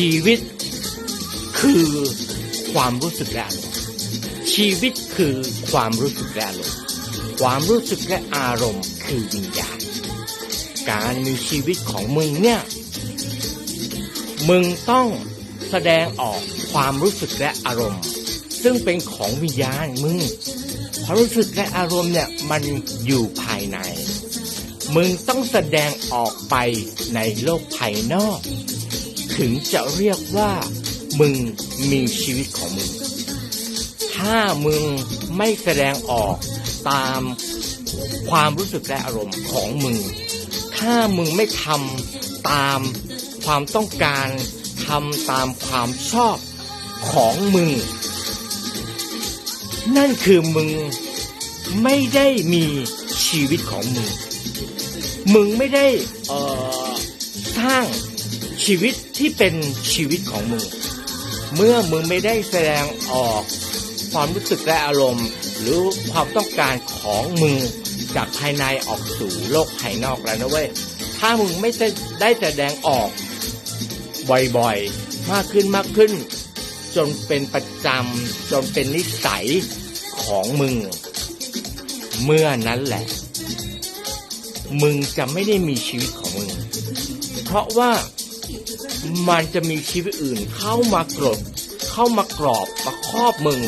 ชีวิตคือความรู้สึกและอารมณ์ชีวิตคือความรู้สึกและอารมณ์ความรู้สึกและอารมณ์คือวิญญาณการมีชีวิตของมึงเนี่ย มึงต้องแสดงออกความรู้สึกและอารมณ์ ซึ่งเป็นของวิญญาณมึงความรู้สึกและอารมณ์เนี่ยมันอยู่ภายใน มึงต้องแสดงออกไปในโลกภายนอก ถึงจะเรียกว่า มึงมีชีวิตของมึง ถ้ามึงไม่แสดงออกตามความรู้สึกและอารมณ์ของมึง ถ้ามึงไม่ทำตามความต้องการทำตามความชอบของมึง นั่นคือมึงไม่ได้มีชีวิตของมึง มึงไม่ได้เอ่อสร้าง ชีวิตที่เป็นชีวิตของมึง เมื่อมึงไม่ได้แสดงออกความรู้สึกและอารมณ์ หรือความต้องการของมึงจากภายในออกสู่โลกภายนอกแล้วนะเว้ย ถ้ามึงไม่ได้แสดงออก บ่อยๆ มากขึ้นมากขึ้น จนเป็นประจำจนเป็นนิสัยของมึง เมื่อนั้นแหละ มึงจะไม่ได้มีชีวิตของมึง เพราะว่า มันจะมีชีวิตอื่นเข้ามากรดเข้ามากรอบมาครอบมึง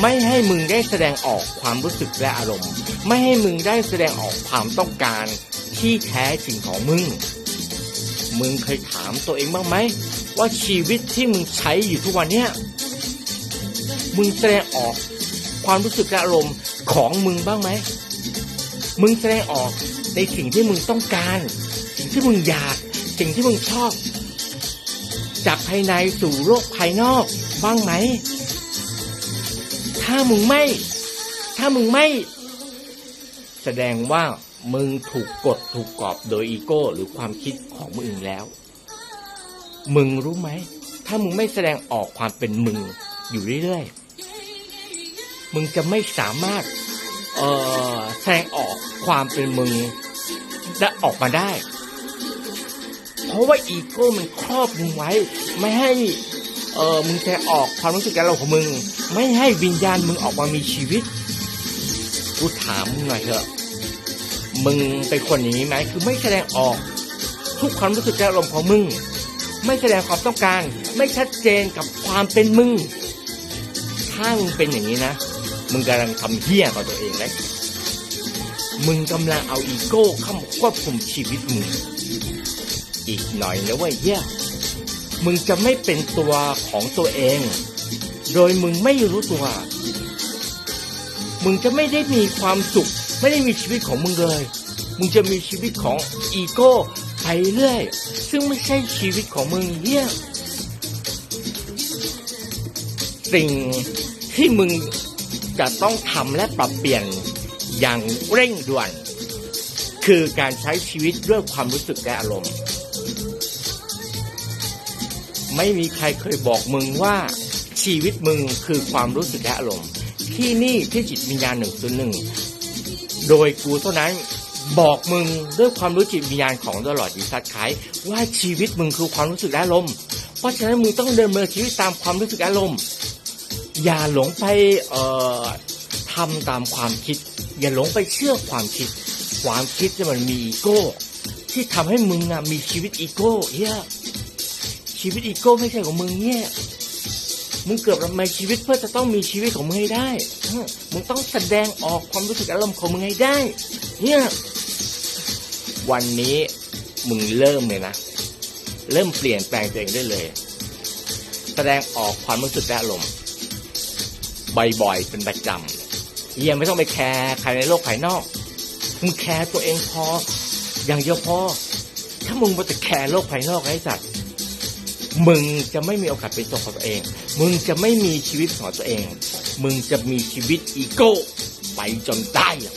ไม่ให้มึงได้แสดงออกความรู้สึกและอารมณ์ ไม่ให้มึงได้แสดงออกความต้องการที่แท้จริงของมึง มึงเคยถามตัวเองบ้างไหม ว่าชีวิตที่มึงใช้อยู่ทุกวันเนี้ยมึงแสดงออกความรู้สึกและอารมณ์ของมึงบ้างไหม มึงแสดงออกในสิ่งที่มึงต้องการ สิ่งที่มึงอยาก สิ่งที่มึงชอบ จากภายในสู่โลกภายนอกบ้างไหม ถ้ามึงไม่ ถ้ามึงไม่ แสดงว่ามึงถูกกดถูกกรอบโดยอีโก้หรือความคิดของมึงแล้ว มึงรู้ไหม ถ้ามึงไม่แสดงออกความเป็นมึงอยู่เรื่อยๆ มึงจะไม่สามารถ เออแสดงออกความเป็นมึงและออกมาได้ เพราะว่าอีโก้มันครอบมึงไว้ ไม่ให้เออมึงแสดงออกความรู้สึกการเราของมึง ไม่ให้วิญญาณมึงออกมามีชีวิตกูถามมึงหน่อยเถอะ มึงเป็นคนอย่างนี้ไหมคือไม่แสดงออก ทุกความรู้สึกและอารมณ์ของมึง ไม่แสดงความต้องการ ไม่ชัดเจนกับความเป็นมึง ถ้ามึงเป็นอย่างนี้นะ มึงกำลังทำเหี้ยกับตัวเองเลยมึงกำลังเอาอีโก้เข้ามาควบคุมชีวิตมึง อีกหน่อยนะเว้ยเหี้ยมึงจะไม่เป็นตัวของตัวเอง โดยมึงไม่รู้ตัว มึงจะไม่ได้มีความสุข ไม่ได้มีชีวิตของมึงเลย มึงจะมีชีวิตของอีโก้ไปเรื่อย ซึ่งไม่ใช่ชีวิตของมึงเหี้ยสิ่งที่มึงจะต้องทำและปรับเปลี่ยนอย่างเร่งด่วน คือการใช้ชีวิตด้วยความรู้สึกและอารมณ์ ไม่มีใครเคยบอกมึงว่าชีวิตมึงคือความรู้สึกและอารมณ์ที่นี่ที่จิตวิญญาณหนึ่งศูนย์หนึ่งโดยกูเท่านั้นบอกมึงด้วยความรู้จิตวิญญาณของตลอดยิสัตไขว่าชีวิตมึงคือความรู้สึกและอารมณ์เพราะฉะนั้นมึงต้องเดินเมือชีวิตตามความรู้สึกและอารมณ์อย่าหลงไปเอ่อทำตามความคิด อย่าหลงไปเชื่อความคิด ความคิดจะมันมีอีโก้ ที่ทำให้มึงอะมีชีวิตอีโก้เฮีย ชีวิตอีโก้ไม่ใช่ของมึงเนี่ย มึงเกิดมาชีวิตเพื่อจะต้องมีชีวิตของมึงให้ได้ มึงต้องแสดงออกความรู้สึกอารมณ์ของมึงให้ได้ เนี่ย วันนี้มึงเริ่มเลยนะ เริ่มเปลี่ยนแปลงตัวเองได้เลย แสดงออกความรู้สึกและอารมณ์บ่อยๆเป็นประจำเฮียไม่ต้องไปแคร์ใครในโลกภายนอก มึงแคร์ตัวเองพอ อย่างเดียวพอ ถ้ามึงมาแต่แคร์โลกภายนอกไอ้สัตว์ มึงจะไม่มีโอกาสเป็นตัวของตัวเอง มึงจะไม่มีชีวิตของตัวเอง มึงจะมีชีวิตอีโก้ไปจนได้อะ